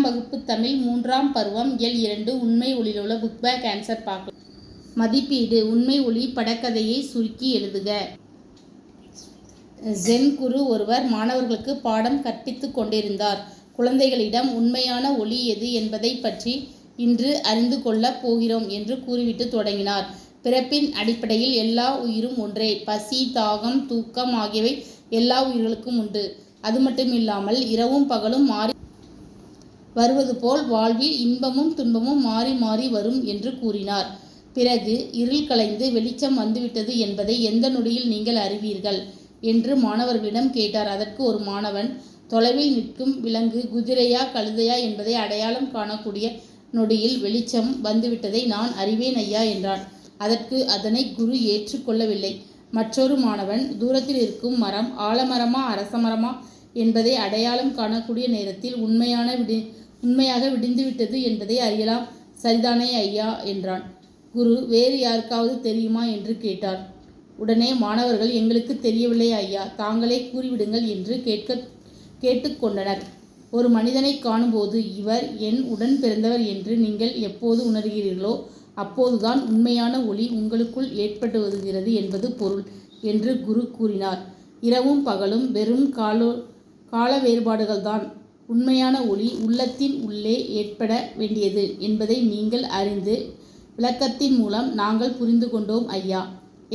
வகுப்பு தமிழ் மூன்றாம் பருவம் இயல் இரண்டு உண்மை ஒளியிலுள்ள புக் பேக் ஆன்சர் பார்க்கலாம். மதிப்பீடு உண்மை ஒளி படக்கதையை சுருக்கி எழுதுக. ஜென் குரு ஒருவர் மாணவர்களுக்கு பாடம் கற்பித்துக் கொண்டிருந்தார். குழந்தைகளிடம் உண்மையான ஒளி எது என்பதை பற்றி இன்று அறிந்து கொள்ளப் போகிறோம் என்று கூறிவிட்டு தொடங்கினார். பிறப்பின் அடிப்படையில் எல்லா உயிரும் ஒன்றே. பசி தாகம் தூக்கம் ஆகியவை எல்லா உயிர்களுக்கும் உண்டு. அது மட்டுமில்லாமல் இரவும் பகலும் மாறி வருவது போல் வாழ்வில் இன்பமும் துன்பமும் மாறி மாறி வரும் என்று கூறினார். பிறகு இருள் கலைந்து வெளிச்சம் வந்துவிட்டது என்பதை எந்த நொடியில் நீங்கள் அறிவீர்கள்? என்று மாணவர்களிடம் கேட்டார். அதற்கு ஒரு மாணவன் தொலைவில் நிற்கும் விலங்கு குதிரையா கழுதையா என்பதை அடையாளம் காணக்கூடிய நொடியில் வெளிச்சம் வந்துவிட்டதை நான் அறிவேன் ஐயா என்றான். அதற்கு அதனை குரு ஏற்றுக்கொள்ளவில்லை. மற்றொரு மாணவன் தூரத்தில் இருக்கும் மரம் ஆலமரமா அரசமரமா என்பதை அடையாளம் காணக்கூடிய நேரத்தில் உண்மையான விடி உண்மையாக விடிந்துவிட்டது என்பதை அறியலாம். சரிதானே ஐயா என்றான். குரு வேறு யாருக்காவது தெரியுமா என்று கேட்டார். உடனே மாணவர்கள் எங்களுக்கு தெரியவில்லை ஐயா தாங்களே கூறிவிடுங்கள் என்று கேட்க கேட்டுக்கொண்டனர். ஒரு மனிதனை காணும்போது இவர் என் உடன் பிறந்தவர் என்று நீங்கள் எப்போது உணர்கிறீர்களோ அப்போதுதான் உண்மையான ஒளி உங்களுக்குள் ஏற்படுகிறது என்பது பொருள் என்று குரு கூறினார். இரவும் பகலும் வெறும் காலோ கால வேறுபாடுகள்தான். உண்மையான ஒளி உள்ளத்தின் உள்ளே ஏற்பட வேண்டியது என்பதை நீங்கள் அறிந்து விளக்கத்தின் மூலம் நாங்கள் புரிந்து கொண்டோம் ஐயா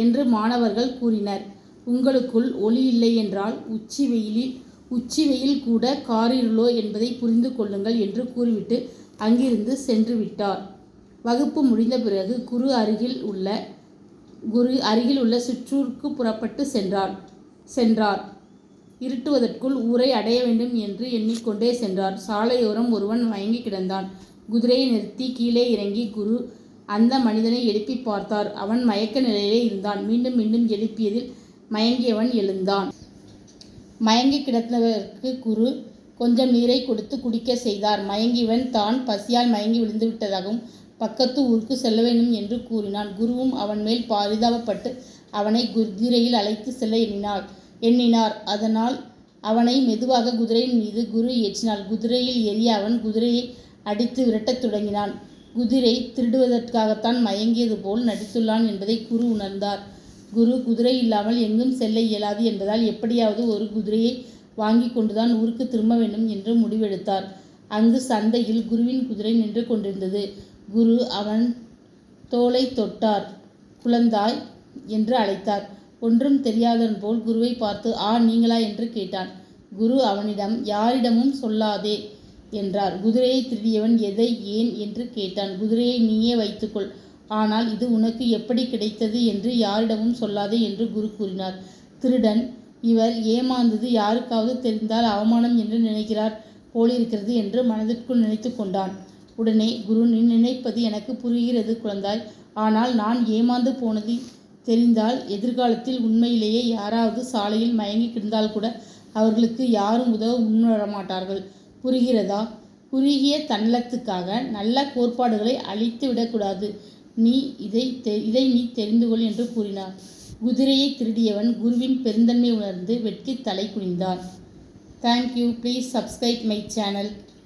என்று மாணவர்கள் கூறினர். உங்களுக்குள் ஒளி இல்லை என்றால் உச்சி வெயிலில் உச்சி வெயில் கூட காரிருளோ என்பதை புரிந்து கொள்ளுங்கள் என்று கூறிவிட்டு அங்கிருந்து சென்று விட்டார். வகுப்பு முடிந்த பிறகு குரு அருகில் உள்ள குரு அருகில் உள்ள சுற்றூருக்கு புறப்பட்டு சென்றார் சென்றார். இருட்டுவதற்குள் ஊரை அடைய வேண்டும் என்று எண்ணிக்கொண்டே சென்றார். சாலையோரம் ஒருவன் மயங்கி கிடந்தான். குதிரையை நிறுத்தி கீழே இறங்கி குரு அந்த மனிதனை எழுப்பி பார்த்தார். அவன் மயக்க நிலையிலே இருந்தான். மீண்டும் மீண்டும் எழுப்பியதில் மயங்கியவன் எழுந்தான். மயங்கி கிடந்தவருக்கு குரு கொஞ்சம் நீரை கொடுத்து குடிக்க செய்தார். மயங்கியவன் தான் பசியால் மயங்கி விழுந்து விட்டதாகவும் பக்கத்து ஊருக்கு செல்ல வேண்டும் என்று கூறினான். குருவும் அவன் மேல் பரிதாபப்பட்டு அவனை குதிரையில் அழைத்து செல்ல எண்ணினார் எண்ணினார். அதனால் அவனை மெதுவாக குதிரையின் மீது குரு ஏற்றினாள். குதிரையில் ஏறிய அவன் குதிரையை அடித்து விரட்டத் தொடங்கினான். குதிரை திருடுவதற்காகத்தான் மயங்கியது போல் நடித்துள்ளான் என்பதை குரு உணர்ந்தார். குரு குதிரை இல்லாமல் எங்கும் செல்ல இயலாது என்பதால் எப்படியாவது ஒரு குதிரையை வாங்கி கொண்டுதான் ஊருக்கு திரும்ப வேண்டும் என்று முடிவெடுத்தார். அங்கு சந்தையில் குருவின் குதிரை நின்று கொண்டிருந்தது. குரு அவன் தோலை தொட்டார் குழந்தாய் என்று அழைத்தார். ஒன்றும் தெரியாதவன் போல் குருவை பார்த்து ஆ நீங்களா என்று கேட்டான். குரு அவனிடம் யாரிடமும் சொல்லாதே என்றார். குதிரையை திருடியவன் எதை? ஏன் என்று கேட்டான். குதிரையை நீயே வைத்துக்கொள். ஆனால் இது உனக்கு எப்படி கிடைத்தது என்று யாரிடமும் சொல்லாதே என்று குரு கூறினார். திருடன் இவர் ஏமாந்தது யாருக்காவது தெரிந்தால் அவமானம் என்று நினைக்கிறார் போலிருக்கிறது என்று மனதிற்குள் நினைத்து கொண்டான். உடனே குரு நீ நினைப்பது எனக்கு புரிகிறது குழந்தாய். ஆனால் நான் ஏமாந்து போனது தெரிந்தால் எதிர்காலத்தில் உண்மையிலேயே யாராவது சாலையில் மயங்கி கிடந்தால் கூட அவர்களுக்கு யாரும் உதவ முன்வரமாட்டார்கள். புரிகிறதா? குறுகிய தன்னலத்துக்காக நல்ல கோட்பாடுகளை அழித்து விடக்கூடாது. நீ இதை இதை நீ தெரிந்து கொள் என்று கூறினார். குதிரையை திருடியவன் குருவின் பெருந்தன்மை உணர்ந்து வெட்கி தலை குனிந்தான். Thank you please subscribe my channel